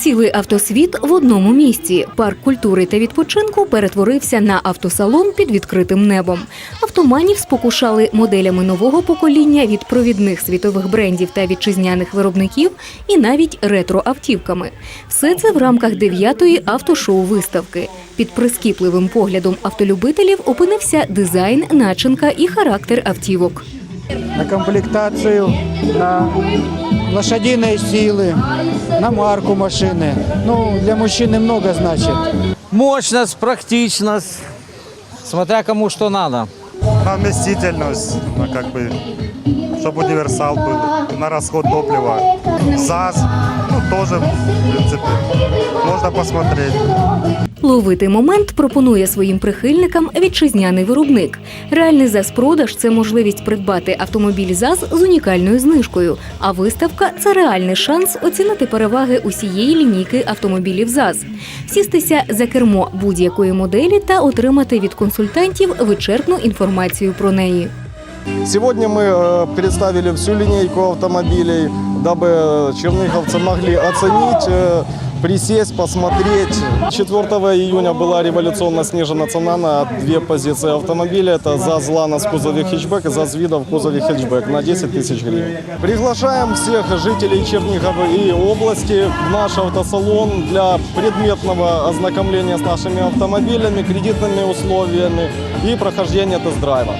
Цілий автосвіт в одному місці. Парк культури та відпочинку перетворився на автосалон під відкритим небом. Автоманів спокушали моделями нового покоління від провідних світових брендів та вітчизняних виробників і навіть ретро-автівками. Все це в рамках дев'ятої автошоу виставки. Під прискіпливим поглядом автолюбителів опинився дизайн, начинка і характер автівок. На комплектацию, на лошадиные силы, на марку машины. Ну, для мужчины много значит. Мощность, практичность, смотря кому что надо. на вместительность, на как бы, чтобы универсал был, на расход топлива. ЗАЗ, ну тоже, в принципе, можно посмотреть. Ловити момент пропонує своїм прихильникам вітчизняний виробник. Реальний ЗАЗ-продаж – це можливість придбати автомобіль ЗАЗ з унікальною знижкою. А виставка це реальний шанс оцінити переваги усієї лінійки автомобілів ЗАЗ, сістися за кермо будь-якої моделі та отримати від консультантів вичерпну інформацію про неї. Сегодня мы э, представили всю линейку автомобилей, дабы черниговцы могли оценить, э, присесть, посмотреть. 4 июня была революционно снижена цена на две позиции автомобиля. Это ЗАЗ «Ланос» в кузове хэтчбэк и ЗАЗ «Вида» в кузове хэтчбэк на 10 тысяч гривен. Приглашаем всех жителей Чернигова и области в наш автосалон для предметного ознакомления с нашими автомобилями, кредитными условиями и прохождения тест-драйва.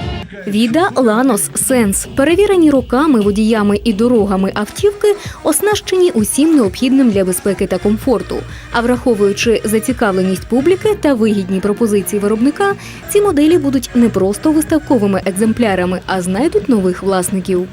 Віда Ланос Сенс перевірені роками, водіями і дорогами автівки, оснащені усім необхідним для безпеки та комфорту. А враховуючи зацікавленість публіки та вигідні пропозиції виробника, ці моделі будуть не просто виставковими екземплярами, а знайдуть нових власників.